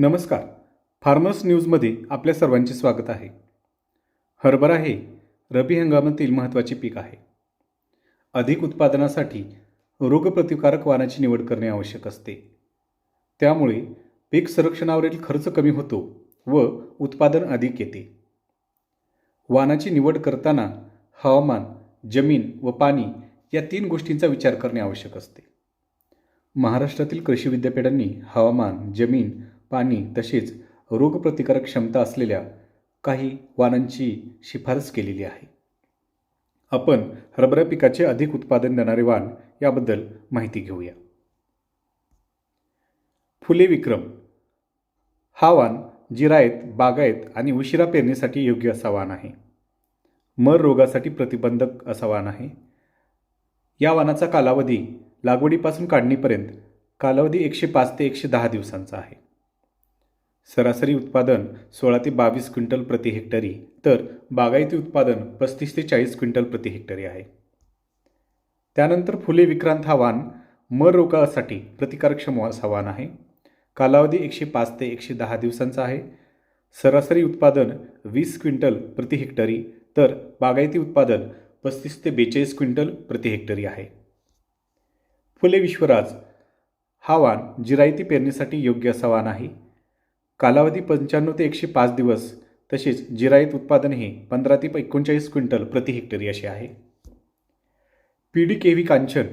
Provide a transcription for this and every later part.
नमस्कार. फार्मर्स न्यूजमध्ये आपल्या सर्वांचे स्वागत आहे. हरभरा हे रब्बी हंगामातील महत्त्वाचे पीक आहे. अधिक उत्पादनासाठी रोगप्रतिकारक वाणाची निवड करणे आवश्यक असते. त्यामुळे पीक संरक्षणावरील खर्च कमी होतो व उत्पादन अधिक येते. वाणाची निवड करताना हवामान जमीन व पाणी या तीन गोष्टींचा विचार करणे आवश्यक असते. महाराष्ट्रातील कृषी विद्यापीठांनी हवामान जमीन पाणी तसेच रोगप्रतिकारक क्षमता असलेल्या काही वाणांची शिफारस केलेली आहे. आपण हरभरा पिकाचे अधिक उत्पादन देणारे वाण याबद्दल माहिती घेऊया. फुले विक्रम. हा वाण जिरायत बागायत आणि उशिरा पेरणीसाठी योग्य असा वाण आहे. मर रोगासाठी प्रतिबंधक असा वाण आहे. या वाणाचा कालावधी लागवडीपासून काढणीपर्यंत कालावधी एकशे पाच ते एकशे दहा दिवसांचा आहे. सरासरी उत्पादन सोळा ते बावीस क्विंटल प्रति हेक्टरी तर बागायती उत्पादन पस्तीस ते चाळीस क्विंटल प्रति हेक्टरी आहे. त्यानंतर फुले विक्रांत हा वाण मर रोगासाठी प्रतिकारक्षम असा वाण आहे. कालावधी एकशे पाच ते एकशे दहा दिवसांचा आहे. सरासरी उत्पादन वीस क्विंटल प्रति हेक्टरी तर बागायती उत्पादन पस्तीस ते बेचाळीस क्विंटल प्रति हेक्टरी आहे. फुले विश्वराज हा वाण जिरायती पेरणीसाठी योग्य असा वाण आहे. कालावधी पंच्याण्णव ते एकशे पाच दिवस तसेच जिरायत उत्पादन हे पंधरा ते एकोणचाळीस क्विंटल प्रति हेक्टरी असे आहे. P D K V Kanchan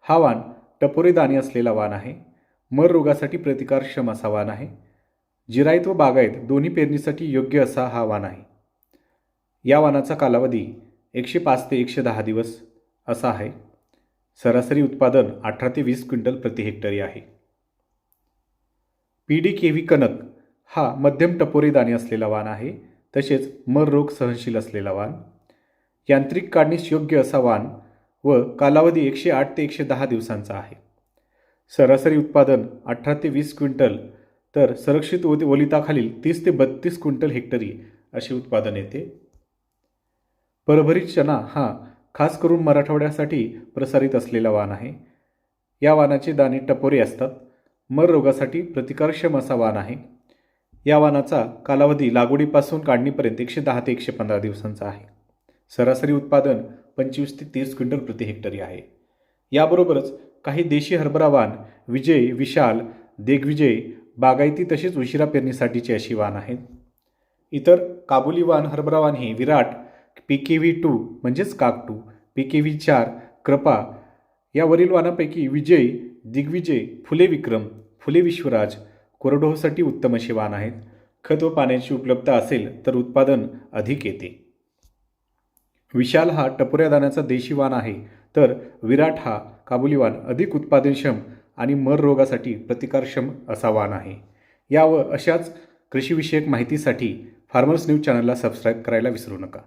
हा वाण टपोरे दाणे असलेला वाण आहे. मर रोगासाठी प्रतिकारक्षम असा वाण आहे. जिरायत व बागायत दोन्ही पेरणीसाठी योग्य असा हा वाण आहे. या वाणाचा कालावधी एकशे पाच ते एकशे दहा दिवस असा आहे. सरासरी उत्पादन अठरा ते वीस क्विंटल प्रति हेक्टरी आहे. P D K V Kanak हा मध्यम टपोरी दाणे असलेला वाण आहे तसेच मर रोग सहनशील असलेला वाण. यांत्रिक काढणीस योग्य असा वाण व कालावधी एकशे आठ ते एकशे दहा दिवसांचा आहे. सरासरी उत्पादन अठरा ते वीस क्विंटल तर संरक्षित ओली ओलिताखालील तीस ते बत्तीस क्विंटल हेक्टरी असे उत्पादन येते. परभरी चना हा खास करून मराठवाड्यासाठी प्रसारित असलेला वाण आहे. या वाणाचे दाणे टपोरे असतात. मर रोगासाठी प्रतिकारक्षम असा वाण आहे. या वाणाचा कालावधी लागवडीपासून काढणीपर्यंत एकशे दहा ते एकशे पंधरा दिवसांचा आहे. सरासरी उत्पादन पंचवीस ते तीस क्विंटल प्रति हेक्टरी आहे. याबरोबरच काही देशी हरभरा वाण विजय विशाल देगविजय बागायती तसेच उशिरा पेरणीसाठीची अशी वाण आहेत. इतर काबुली वाण हरभरा वाण हे Virat P K V two म्हणजेच काक टू पी के व्ही चार कृपा यावरील वाणापैकी विजय दिग्विजय फुले विक्रम फुले विश्वराज कोरडोहोसाठी उत्तम असे वाण आहेत. खत व पाण्याची उपलब्धता असेल तर उत्पादन अधिक येते. विशाल हा टपोऱ्या दाण्याचा देशी वाण आहे. तर विराट हा काबुली वाण अधिक उत्पादनक्षम आणि मर रोगासाठी प्रतिकारक्षम असा वाण आहे. या व अशाच कृषीविषयक माहितीसाठी फार्मर्स न्यूज चॅनलला सबस्क्राईब करायला विसरू नका.